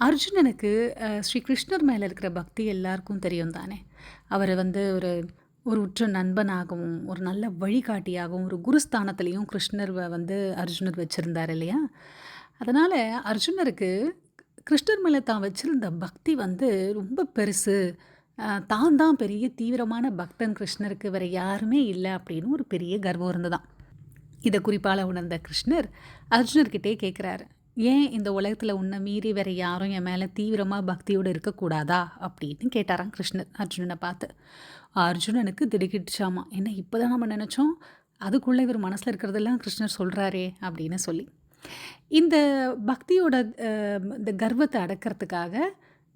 அர்ஜுனனுக்கு ஸ்ரீ கிருஷ்ணர் மேலே இருக்கிற பக்தி எல்லாருக்கும் தெரியும் தானே. அவரை வந்து ஒரு ஒரு உற்ற நண்பனாகவும் ஒரு நல்ல வழிகாட்டியாகவும் ஒரு குருஸ்தானத்துலேயும் கிருஷ்ணர் வந்து அர்ஜுனர் வச்சுருந்தார் இல்லையா? அதனால் அர்ஜுனருக்கு கிருஷ்ணர் மேலே தான் வச்சுருந்த பக்தி வந்து ரொம்ப பெருசு. தான் தான் பெரிய தீவிரமான பக்தன் கிருஷ்ணருக்கு வேறு யாருமே இல்லை அப்படின்னு ஒரு பெரிய கர்வம் இருந்ததான் இதை குறிப்பால் உணர்ந்த கிருஷ்ணர் அர்ஜுனர்கிட்டே கேட்குறாரு ஏன் இந்த உலகத்தில் உன்னை மீறி வேற யாரும் என் மேலே தீவிரமாக பக்தியோடு இருக்கக்கூடாதா அப்படின்னு கேட்டாராம் கிருஷ்ணர் அர்ஜுனனை பார்த்து. அர்ஜுனனுக்கு திடுக்கிடுச்சாமா என்ன இப்போ தான் நம்ம நினச்சோம்? அதுக்குள்ளே இவர் மனசில் இருக்கிறதெல்லாம் கிருஷ்ணர் சொல்கிறாரே அப்படின்னு சொல்லி. இந்த பக்தியோட இந்த கர்வத்தை அடக்கிறதுக்காக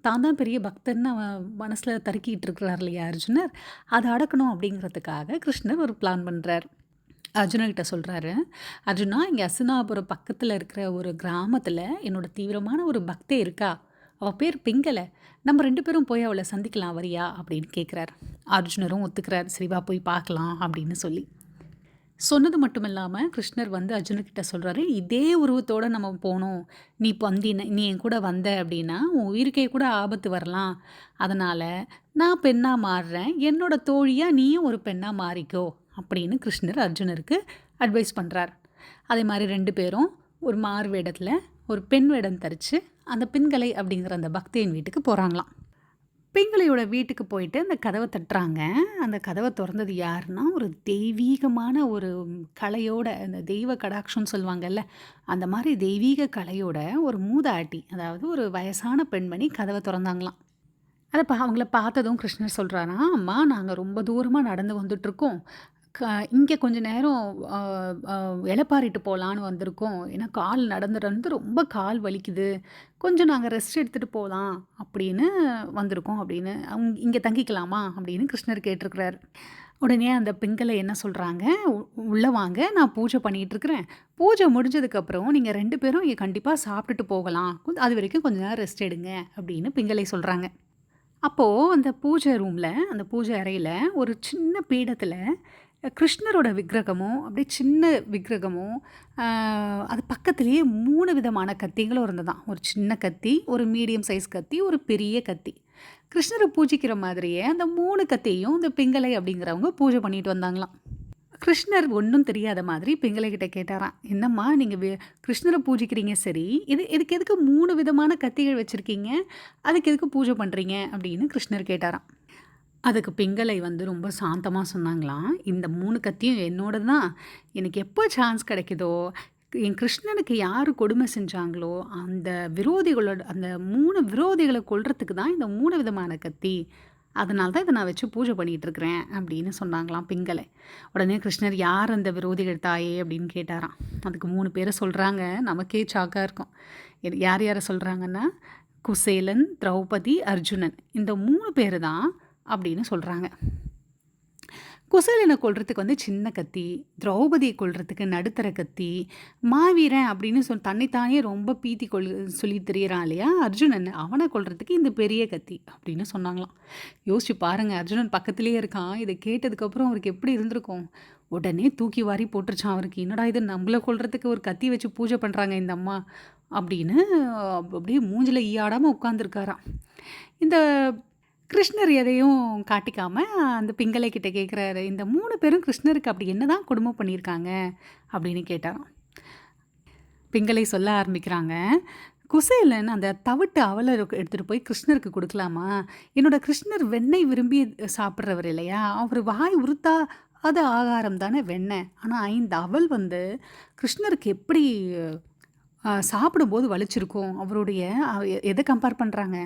தான் தான் பெரிய பக்தன்னு அவன் மனசில் தருக்கிட்டு இருக்கிறார் இல்லையா அர்ஜுனர்? அதை அடக்கணும் அப்படிங்கிறதுக்காக கிருஷ்ணர் ஒரு பிளான் பண்ணுறார் அர்ஜுனகிட்ட சொல்கிறாரு அர்ஜுனா இங்கே அசுனாபுரம் பக்கத்தில் இருக்கிற ஒரு கிராமத்தில் என்னோட தீவிரமான ஒரு பக்தே இருக்கா? அவள் பேர் பிங்கலை. நம்ம ரெண்டு பேரும் போய் அவளை சந்திக்கலாம் வரியா? அப்படின்னு கேட்குறாரு அர்ஜுனரும் ஒத்துக்கிறார். சரிவா போய் பார்க்கலாம் அப்படின்னு சொல்லி. சொன்னது மட்டும் இல்லாமல் கிருஷ்ணர் வந்து அர்ஜுனர்கிட்ட சொல்கிறாரு இதே உருவத்தோடு நம்ம போகணும் நீ இப்போ வந்தின நீ என் கூட வந்த அப்படின்னா உன் உயிருக்கே கூட ஆபத்து வரலாம். அதனால் நான் பெண்ணாக மாறுறேன். என்னோட தோழியாக நீயும் ஒரு பெண்ணாக மாறிக்கோ. அப்படின்னு கிருஷ்ணர் அர்ஜுனருக்கு அட்வைஸ் பண்ணுறார் அதே மாதிரி ரெண்டு பேரும் ஒரு மாறு வேடத்தில் ஒரு பெண் வேடம் தரித்து அந்த பெண்களை அப்படிங்கிற அந்த பக்தியின் வீட்டுக்கு போகிறாங்களாம் பெண்களையோட வீட்டுக்கு போயிட்டு அந்த கதவை தட்டுறாங்க. அந்த கதவை திறந்தது யாருன்னா ஒரு தெய்வீகமான ஒரு கலையோட அந்த தெய்வ கடாட்சம்னு சொல்லுவாங்கல்ல அந்த மாதிரி தெய்வீக கலையோட ஒரு மூதாட்டி அதாவது ஒரு வயசான பெண்மணி கதவை திறந்தாங்களாம். அதை பா அவங்கள பார்த்ததும் கிருஷ்ணர் சொல்கிறாரா அம்மா நாங்கள் ரொம்ப தூரமாக நடந்து வந்துட்ருக்கோம் க இங்கே கொஞ்ச நேரம் ஆ, போகலான்னு வந்திருக்கோம். ஏன்னா கால் நடந்து நடந்து ரொம்ப கால் வலிக்குது. கொஞ்சம் நாங்கள் ரெஸ்ட் எடுத்துகிட்டு போகலாம் அப்படின்னு வந்திருக்கோம் அப்படின்னு. அவங்க இங்கே தங்கிக்கலாமா அப்படின்னு கிருஷ்ணர் கேட்டிருக்கிறார். உடனே அந்த பெண்களை என்ன சொல்கிறாங்க உள்ளே வாங்க நான் பூஜை பண்ணிகிட்டு இருக்கிறேன் பூஜை முடிஞ்சதுக்கப்புறம் நீங்கள் ரெண்டு பேரும் இங்கே கண்டிப்பாக சாப்பிட்டுட்டு போகலாம். கொஞ்ச- அது வரைக்கும் கொஞ்ச நேரம் ரெஸ்ட் எடுங்க அப்படின்னு பிங்களை சொல்கிறாங்க அப்போது அந்த பூஜை ரூமில் அந்த பூஜை அறையில் ஒரு சின்ன பீடத்தில் கிருஷ்ணரோட விக்கிரகமும் அப்படியே சின்ன விக்கிரகமும் அது பக்கத்துலேயே மூணு விதமான கத்திகளும் இருந்ததான் ஒரு சின்ன கத்தி ஒரு மீடியம் சைஸ் கத்தி ஒரு பெரிய கத்தி. கிருஷ்ணரை பூஜிக்கிற மாதிரியே அந்த மூணு கத்தியையும் இந்த பிங்களை அப்படிங்கிறவங்க பூஜை பண்ணிட்டு வந்தாங்களாம். கிருஷ்ணர் ஒன்றும் தெரியாத மாதிரி பெங்களை கிட்ட கேட்டாராம். என்னம்மா நீங்கள் கிருஷ்ணரை பூஜிக்கிறீங்க சரி. இது இதுக்கு எதுக்கு மூணு விதமான கத்திகள் வச்சுருக்கீங்க? அதுக்கு எதுக்கு பூஜை பண்ணுறீங்க அப்படின்னு கிருஷ்ணர் கேட்டாராம். அதுக்கு பிங்களை வந்து ரொம்ப சாந்தமாக சொன்னாங்களாம். இந்த மூணு கத்தியும் என்னோட தான் எனக்கு எப்போ சான்ஸ் கிடைக்குதோ என் கிருஷ்ணனுக்கு யார் கொடுமை செஞ்சாங்களோ அந்த விரோதிகளோட அந்த மூணு விரோதிகளை கொள்றதுக்கு தான் இந்த மூணு விதமான கத்தி. அதனால தான் இதை நான் வச்சு பூஜை பண்ணிகிட்டு இருக்கிறேன் அப்படின்னு சொன்னாங்களாம் பிங்களை உடனே கிருஷ்ணர் யார் அந்த விரோதிகள் தாயே? அப்படின்னு கேட்டாராம். அதுக்கு மூணு பேரை சொல்கிறாங்க நமக்கே சாக்காக இருக்கும். யார் யாரை சொல்கிறாங்கன்னா குசேலன் திரௌபதி அர்ஜுனன். இந்த மூணு பேர் தான் அப்படின்னு சொல்கிறாங்க குசலனை கொள்றதுக்கு வந்து சின்ன கத்தி திரௌபதியை கொள்றதுக்கு நடுத்தர கத்தி மாவீரன் அப்படின்னு சொல் தன்னைத்தானே ரொம்ப பீத்தி கொள் சொல்லி தெரியறான் இல்லையா? அர்ஜுனன் அவனை கொள்றதுக்கு இந்த பெரிய கத்தி அப்படின்னு சொன்னாங்களாம். யோசிச்சு பாருங்கள் அர்ஜுனன் பக்கத்துலேயே இருக்கான். இதை கேட்டதுக்கப்புறம் அவருக்கு எப்படி இருந்திருக்கும்? உடனே தூக்கி வாரி போட்டுருச்சான் அவருக்கு. என்னடா இது நம்மளை கொள்றதுக்கு ஒரு கத்தி வச்சு பூஜை பண்ணுறாங்க இந்த அம்மா அப்படின்னு அப்படியே மூஞ்சில் ஈயாடாமல் உட்காந்துருக்காராம் இந்த கிருஷ்ணர் எதையும் காட்டிக்காமல் அந்த பிங்களை கிட்ட கேட்குறாரு இந்த மூணு பேரும் கிருஷ்ணருக்கு அப்படி என்னதான் குடும்பம் பண்ணியிருக்காங்க அப்படின்னு கேட்டாராம். பிங்களை சொல்ல ஆரம்பிக்கிறாங்க. குசேலன் அந்த தவிட்டு அவலை எடுத்துகிட்டு போய் கிருஷ்ணருக்கு கொடுக்கலாமா? என்னோட கிருஷ்ணர் வெண்ணெய் விரும்பி சாப்பிட்றவர் இல்லையா? அவர் வாய் உறுத்தா அது ஆகாரம் தானே வெண்ணெய். ஆனால் ஐந்து அவல் வந்து கிருஷ்ணருக்கு எப்படி சாப்பிடும்போது வலிச்சிருக்கும். அவருடைய எதை கம்பேர் பண்ணுறாங்க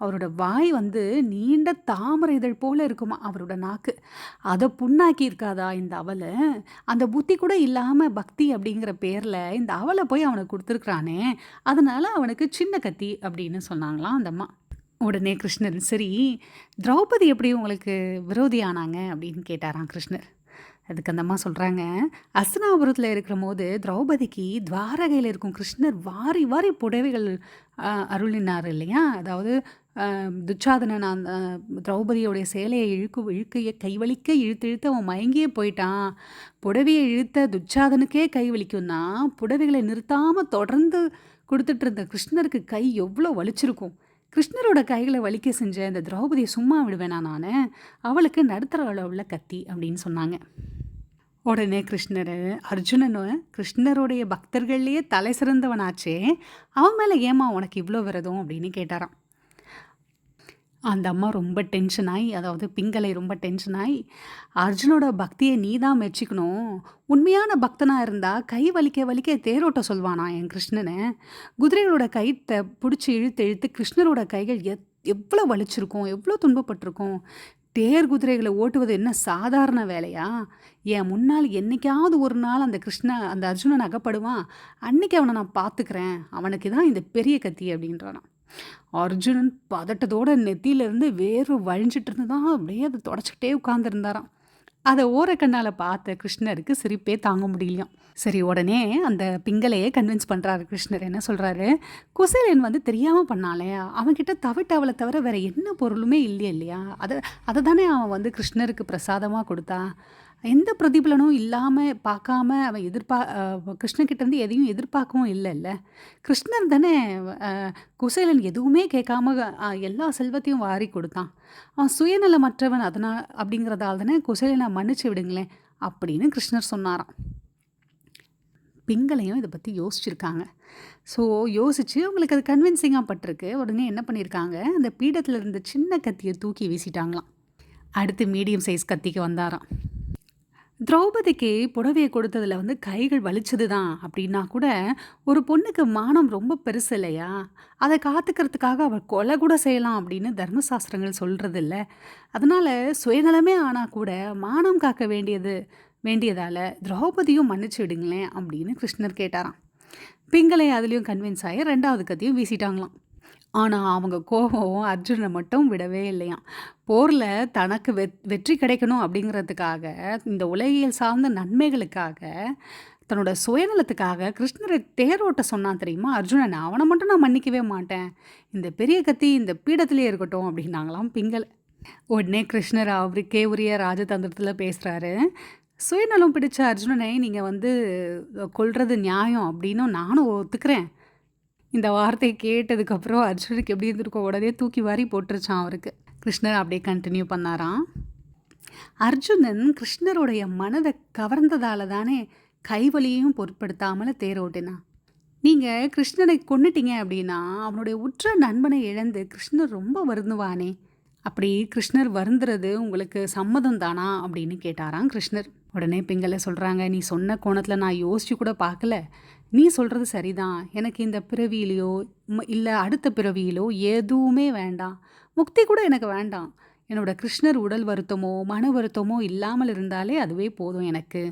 அவரோட வாய் வந்து நீண்ட தாமரை இதழ் போல் இருக்குமா? அவரோட நாக்கு. அதை புண்ணாக்கி இருக்காதா இந்த அவலை? அந்த புத்தி கூட இல்லாமல் பக்தி அப்படிங்கிற பேரில் இந்த அவலை போய் அவனுக்கு கொடுத்துருக்குறானே அதனால் அவனுக்கு சின்ன கத்தி அப்படின்னு சொன்னாங்களாம் அந்த அம்மா. உடனே கிருஷ்ணர் சரி திரௌபதி எப்படி உங்களுக்கு விரோதி ஆனாங்க அப்படின்னு கேட்டாராம் கிருஷ்ணர். அதுக்கு அந்த அம்மா சொல்கிறாங்க அஸ்தினாபுரத்தில் இருக்கிற போது திரௌபதிக்கு துவாரகையில் இருக்கும் கிருஷ்ணர் வாரி வாரி புடவைகள் அருளினார் இல்லையா? அதாவது துச்சாதனன் அந்த திரௌபதியோடைய சேலையை இழுக்கு இழுக்கைய கைவலிக்க இழுத்து இழுத்து அவன் மயங்கியே போயிட்டான். புடவையை இழுத்த துச்சாதனுக்கே கை வலிக்கும்னா புடவைகளை நிறுத்தாமல் தொடர்ந்து கொடுத்துட்டு இருந்த கிருஷ்ணருக்கு கை எவ்வளோ வலிச்சிருக்கும். கிருஷ்ணரோட கைகளை வலிக்க செஞ்ச இந்த திரௌபதியை சும்மா விடுவேனா நான்? அவளுக்கு நடுத்தர அளவில் கத்தி அப்படின்னு சொன்னாங்க. உடனே கிருஷ்ணர் அர்ஜுனனும் கிருஷ்ணருடைய பக்தர்கள்லேயே தலை சிறந்தவனாச்சே அவன் மேலே ஏமா உனக்கு இவ்வளோ விரதம் அப்படின்னு கேட்டாராம். அந்த அம்மா ரொம்ப டென்ஷன் ஆகி அதாவது பிங்களை ரொம்ப டென்ஷன் ஆகி அர்ஜுனோட பக்தியை நீ தான் மெச்சிக்கணும் உண்மையான பக்தனாக இருந்தால் கை வலிக்க வலிக்க தேரோட்ட சொல்வானா என் கிருஷ்ணனை. குதிரைகளோட கைத்தை பிடிச்சி இழுத்து இழுத்து கிருஷ்ணரோட கைகள் எத் எவ்வளோ வலிச்சிருக்கும் எவ்வளோ துன்பப்பட்டிருக்கும் தேர் குதிரைகளை ஓட்டுவது என்ன சாதாரண வேலையா? என் முன்னால் என்னைக்காவது ஒரு நாள் அந்த கிருஷ்ண அந்த அர்ஜுனன் அகப்படுவான். அன்னைக்கு அவனை நான் பார்த்துக்கிறேன். அவனுக்கு தான் இந்த பெரிய கத்தி அப்படின்றானான் அர்ஜுனன் பதட்டத்தோட நெத்தியிலேருந்து வேர்வை வழிஞ்சிட்டு இருந்து தான் அப்படியே அதை தொடச்சிக்கிட்டே உட்காந்துருந்தாராம் அதை ஓரக்கண்ணால் பார்த்த கிருஷ்ணருக்கு சிரிப்பே தாங்க முடியலையாம். சரி உடனே அந்த பிங்களையே கன்வின்ஸ் பண்ணுறாரு கிருஷ்ணர். என்ன சொல்கிறாரு குசேலன் வந்து தெரியாமல் பண்ணாலே அவன்கிட்ட தவிட்டவளை தவிர வேறு என்ன பொருளுமே இல்லையா இல்லையா? அதை அதை தானே அவன் வந்து கிருஷ்ணருக்கு பிரசாதமாக கொடுத்தா? எந்த பிரதிபலனும் இல்லாமல் பார்க்காம அவன் எதிர்பா கிருஷ்ணகிட்டேருந்து எதையும் எதிர்பார்க்கவும் இல்லைல்ல. கிருஷ்ணர் தானே குசேலன் எதுவுமே கேட்காம எல்லா செல்வத்தையும் வாரி கொடுத்தான். அவன் சுயநலமற்றவன் அதனால் அப்படிங்கிறதால தானே குசேலனை மன்னிச்சு விடுங்களேன் அப்படின்னு கிருஷ்ணர் சொன்னாராம். பெண்களையும் இதை பற்றி யோசிச்சிருக்காங்க. ஸோ யோசித்து அவங்களுக்கு அது கன்வின்சிங்காக பட்டிருக்கு. உடனே என்ன பண்ணியிருக்காங்க? அந்த பீடத்தில் இருந்த சின்ன கத்தியை தூக்கி வீசிட்டாங்களாம். அடுத்து மீடியம் சைஸ் கத்திக்கு வந்தாராம். திரௌபதிக்கு புடவையை கொடுத்ததில் வந்து கைகள் வலிச்சது தான் அப்படின்னா கூட ஒரு பொண்ணுக்கு மானம் ரொம்ப பெருசு இல்லையா? அதை காத்துக்கிறதுக்காக அவள் கொலை கூட செய்யலாம் அப்படின்னு தர்மசாஸ்திரங்கள் சொல்கிறது இல்லை அதனால் சுயநலமே ஆனால் கூட மானம் காக்க வேண்டியது வேண்டியதால் திரௌபதியும் மன்னிச்சு விடுங்களேன் அப்படின்னு கிருஷ்ணர் கேட்டாராம். பிங்களை அதுலேயும் கன்வின்ஸ் ஆகி ரெண்டாவது கத்தியும் வீசிட்டாங்களாம். ஆனால் அவங்க கோபம் அர்ஜுனை மட்டும் விடவே இல்லையாம் போரில் தனக்கு வெத் வெற்றி கிடைக்கணும் அப்படிங்கிறதுக்காக இந்த உலகியல் சார்ந்த நன்மைகளுக்காக தன்னோட சுயநலத்துக்காக கிருஷ்ணரை தேரோட்ட சொன்னான் தெரியுமா? அர்ஜுனன் அவனை மட்டும் நான் மன்னிக்கவே மாட்டேன். இந்த பெரிய கத்தி இந்த பீடத்திலே இருக்கட்டும் அப்படின்னாங்களாம். பிங்கல் உடனே கிருஷ்ணர் அவருக்கே உரிய ராஜதந்திரத்தில் பேசுகிறாரு சுயநலம் பிடிச்ச அர்ஜுனனை நீங்கள் வந்து கொள்வது நியாயம் அப்படின்னும் நானும் ஒத்துக்கிறேன். இந்த வார்த்தையை கேட்டதுக்கப்புறம் அர்ஜுனுக்கு எப்படி இருந்திருக்கோ உடனே தூக்கி வாரி போட்டுருச்சான் அவருக்கு. கிருஷ்ணர் அப்படியே கண்டினியூ பண்ணாராம். அர்ஜுனன் கிருஷ்ணருடைய மனதை கவர்ந்ததால தானே கைவலியையும் பொருட்படுத்தாமல் தேரோட்டினான் நீங்கள் கிருஷ்ணனை கொண்டுட்டீங்க அப்படின்னா அவனுடைய உற்ற நண்பனை இழந்து கிருஷ்ணர் ரொம்ப வருந்துவானே. அப்படி கிருஷ்ணர் வருந்துறது உங்களுக்கு சம்மதம் தானா அப்படின்னு கேட்டாராம் கிருஷ்ணர். உடனே பிங்கலை சொல்கிறாங்க நீ சொன்ன கோணத்தில் நான் யோசிச்சு கூட பார்க்கல. நீ சொல்கிறது சரிதான். எனக்கு இந்த பிறவியிலையோ இல்லை அடுத்த பிறவியிலோ எதுவுமே வேண்டாம். முக்தி கூட எனக்கு வேண்டாம். என்னோட கிருஷ்ணர் உடல் வருத்தமோ மன வருத்தமோ இல்லாமல் இருந்தாலே அதுவே போதும் எனக்கு.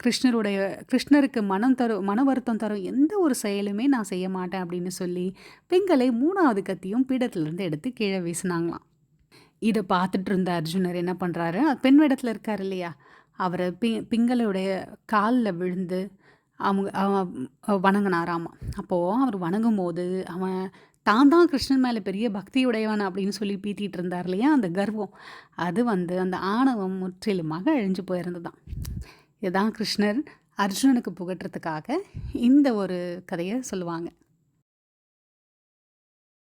கிருஷ்ணருடைய கிருஷ்ணருக்கு மனம் தரும் மன வருத்தம் தரும் எந்த ஒரு செயலுமே நான் செய்ய மாட்டேன் அப்படின்னு சொல்லி பெண்களை மூணாவது கத்தியும் பீடத்துலேருந்து எடுத்து கீழே வீசினாங்களாம். இதை பார்த்துட்டு இருந்த அர்ஜுனர் என்ன பண்ணுறாரு பெண் இடத்துல இருக்கார் இல்லையா? அவரை பி பிங்களுடைய காலில் விழுந்து அவங்க அவன் வணங்கினாராமா. அப்போது அவர் வணங்கும் போது அவன் தான் தான் கிருஷ்ணன் மேலே பெரிய பக்தியுடையவன் அப்படின்னு சொல்லி பீத்திட்டு இருந்தார் இல்லையா அந்த கர்வம். அது வந்து அந்த ஆணவம் முற்றிலுமாக அழிஞ்சு போயிருந்ததான் இதுதான் கிருஷ்ணர் அர்ஜுனனுக்கு புகட்டுறதுக்காக இந்த ஒரு கதையை சொல்லுவாங்க.